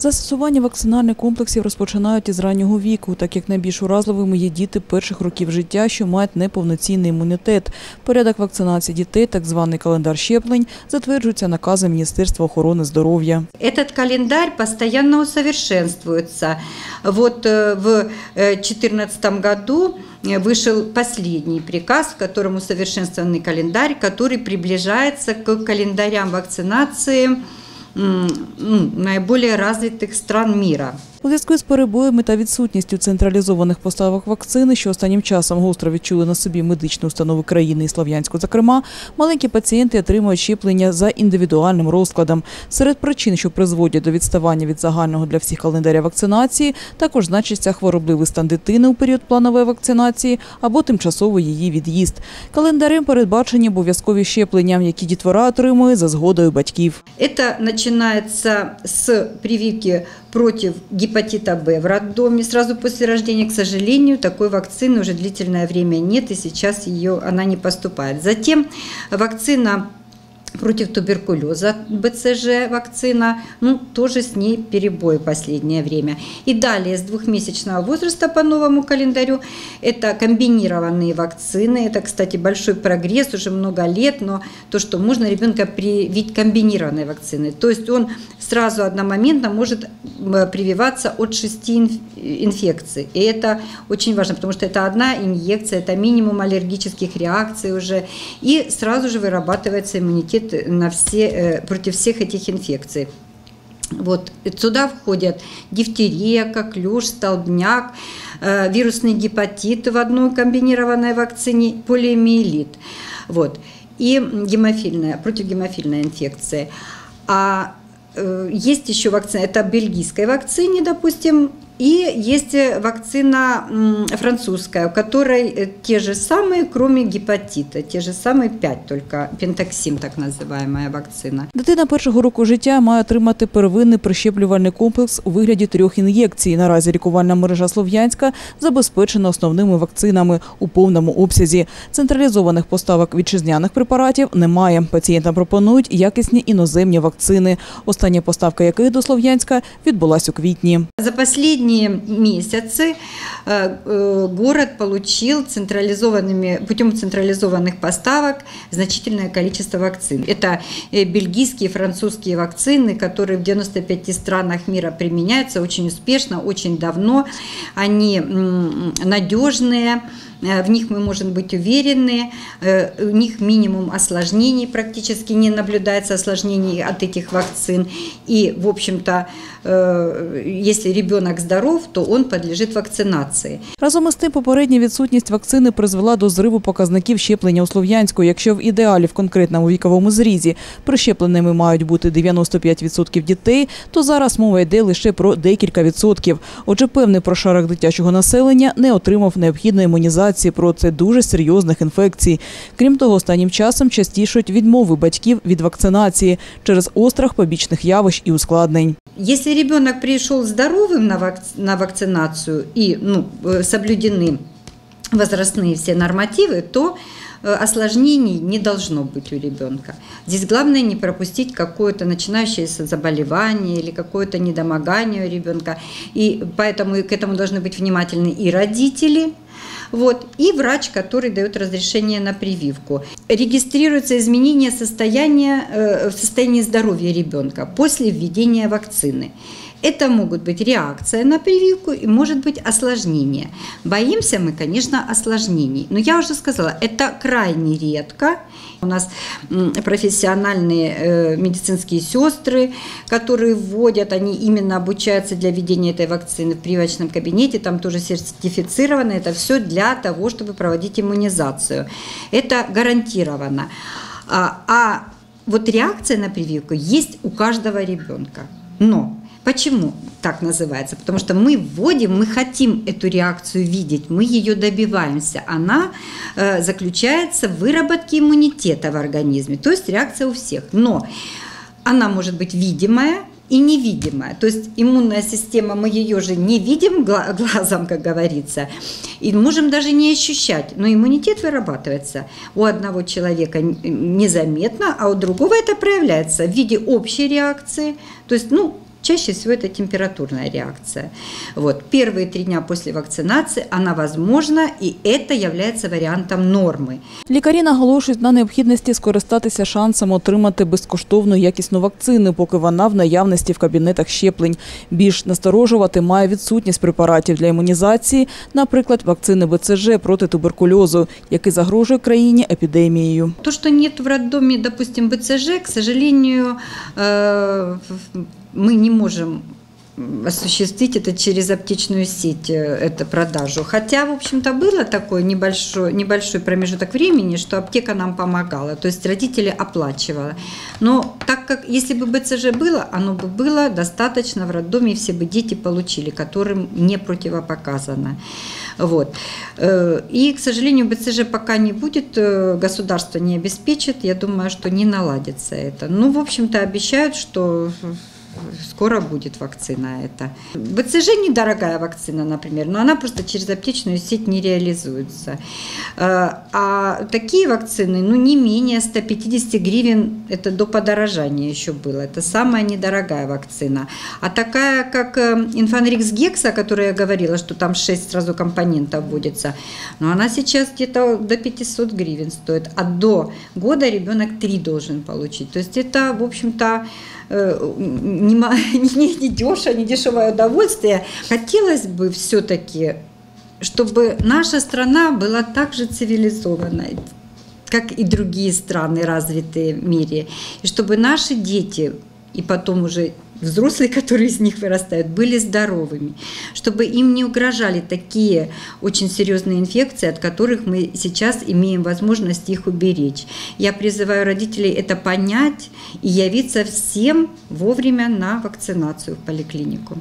Застосування вакцинальних комплексів розпочинають із раннього віку, так як найбільш уразливими є діти перших років життя, що мають неповноцінний імунітет. Порядок вакцинації дітей, так званий календар щеплень, затверджується наказом Міністерства охорони здоров'я. Этот календарь постоянно усовершенствуется. Вот э, в 2014 году э, вышел последний приказ, в котором усовершенствованный календарь, который приближается к календарям вакцинации м, ну, наиболее развитых стран мира. У зв'язку з перебоями та відсутністю централізованих поставок вакцини, що останнім часом гостро відчули на собі медичні установи країни і Слов'янську, зокрема, маленькі пацієнти отримують щеплення за індивідуальним розкладом. Серед причин, що призводять до відставання від загального для всіх календаря вакцинації, також значиться хворобливий стан дитини у період планової вакцинації або тимчасовий її від'їзд. Календарем передбачені обов'язкові щеплення, які дітвора отримує за згодою батьків. Это начинается с прививки против гепатита Б в роддоме сразу после рождения. К сожалению, такой вакцины уже длительное время нет, и сейчас ее, она не поступает. Затем вакцина против туберкулеза, БЦЖ вакцина, ну, тоже с ней перебой в последнее время. И далее с двухмесячного возраста по новому календарю это комбинированные вакцины. Это, кстати, большой прогресс, уже много лет, но то, что можно ребенка привить комбинированной вакциной. То есть он сразу одномоментно может прививаться от шести инф- инфекций. И это очень важно, потому что это одна инъекция, это минимум аллергических реакций уже. И сразу же вырабатывается иммунитет на все, э, против всех этих инфекций. Вот. Сюда входят дифтерия, коклюш, столбняк, э, вирусный гепатит в одной комбинированной вакцине, полиомиелит. Вот. И гемофильная, противогемофильная инфекция. А э, есть еще вакцина, это бельгийской вакцине, допустим, и есть э, вакцина м, французская, у которой э, те же самые, кроме гепатита, те же самые 5, только пентаксим, так называемая вакцина. Дитина першого року життя має отримати первинний прищеплювальний комплекс у вигляді трьох ін'єкцій. Наразі лікувальна мережа Слов'янська забезпечена основними вакцинами у повному обсязі. Централізованих поставок вітчизняних препаратів немає. Пацієнтам пропонують якісні іноземні вакцини, остання поставка яких до Слов'янська відбулась у квітні. За останні последние месяцы э, э, город получил централизованными, путем централизованных поставок значительное количество вакцин. Это э, бельгийские французские вакцины, которые в 95 странах мира применяются очень успешно, очень давно. Они надежные, в них мы можем быть уверены, э, у них минимум осложнений, практически не наблюдается осложнений от этих вакцин. И, в общем-то, э, если ребенок здоров, то он подлежит вакцинации. Разом із тим, попередня відсутність вакцини призвела до зриву показників щеплення у Слов'янську. Якщо в ідеалі в конкретному віковому зрізі прищепленими мають бути 95% дітей, то зараз мова йде лише про декілька відсотків. Отже, певний прошарок дитячого населення не отримав необхідної імунізації проти дуже серйозних інфекцій. Крім того, останнім часом частішують відмови батьків від вакцинації через острах побічних явищ і ускладнень. Если ребенок пришел здоровым на, вак- на вакцинацию и ну, э, соблюдены возрастные все нормативы, то э, осложнений не должно быть у ребенка. Здесь главное не пропустить какое-то начинающееся заболевание или какое-то недомогание у ребенка. И поэтому к этому должны быть внимательны и родители, вот, и врач, который дает разрешение на прививку. Регистрируется изменение состояния, э, в состоянии здоровья ребенка после введения вакцины. Это могут быть реакция на прививку и может быть осложнение. Боимся мы, конечно, осложнений. Но я уже сказала, это крайне редко. У нас профессиональные э, медицинские сестры, которые вводят, они именно обучаются для введения этой вакцины в прививочном кабинете, там тоже сертифицировано, это все для того, чтобы проводить иммунизацию. Это гарантированно. А, а вот реакция на прививку есть у каждого ребенка. Но Почему так называется? Потому что мы вводим, мы хотим эту реакцию видеть, мы ее добиваемся. Она э, заключается в выработке иммунитета в организме, то есть реакция у всех. Но она может быть видимая и невидимая. То есть иммунная система, мы ее же не видим гла- глазом, как говорится, и можем даже не ощущать, но иммунитет вырабатывается у одного человека незаметно, а у другого это проявляется в виде общей реакции, то есть, ну, чаще всего это температурная реакция. Вот. Первые три дня после вакцинации она возможна, и это является вариантом нормы. Лікарі наголошують на необхідності скористатися шансом отримати безкоштовну якісну вакцину, поки вона в наявності в кабінетах щеплень. Більш насторожувати має відсутність препаратів для імунізації, наприклад, вакцини БЦЖ проти туберкульозу, який загрожує країні епідемією. То, что нет в роддоме, допустим, БЦЖ, к сожалению, э, мы не можем осуществить это через аптечную сеть, э, эту продажу. Хотя, в общем-то, было такой небольшой, небольшой промежуток времени, что аптека нам помогала, то есть родители оплачивали. Но так как, если бы БЦЖ было, оно бы было достаточно в роддоме, все бы дети получили, которым не противопоказано. Вот. Э, И, к сожалению, БЦЖ пока не будет, э, государство не обеспечит, я думаю, что не наладится это. Ну, в общем-то, обещают, что скоро будет вакцина эта. БЦЖ недорогая вакцина, например, но она просто через аптечную сеть не реализуется. Э, А такие вакцины, ну, не менее 150 гривен, это до подорожания еще было, это самая недорогая вакцина. А такая, как э, Инфанрикс Гекса, о которой я говорила, что там 6 сразу компонентов вводится, но она сейчас где-то до 500 гривен стоит, а до года ребенок 3 должен получить. То есть это, в общем-то, э, не, ма- не, не дешево, не дешевое удовольствие. Хотелось бы все-таки, чтобы наша страна была так же цивилизованной, как и другие страны, развитые в мире. И чтобы наши дети, и потом уже взрослые, которые из них вырастают, были здоровыми, чтобы им не угрожали такие очень серьезные инфекции, от которых мы сейчас имеем возможность их уберечь. Я призываю родителей это понять и явиться всем вовремя на вакцинацию в поликлинику.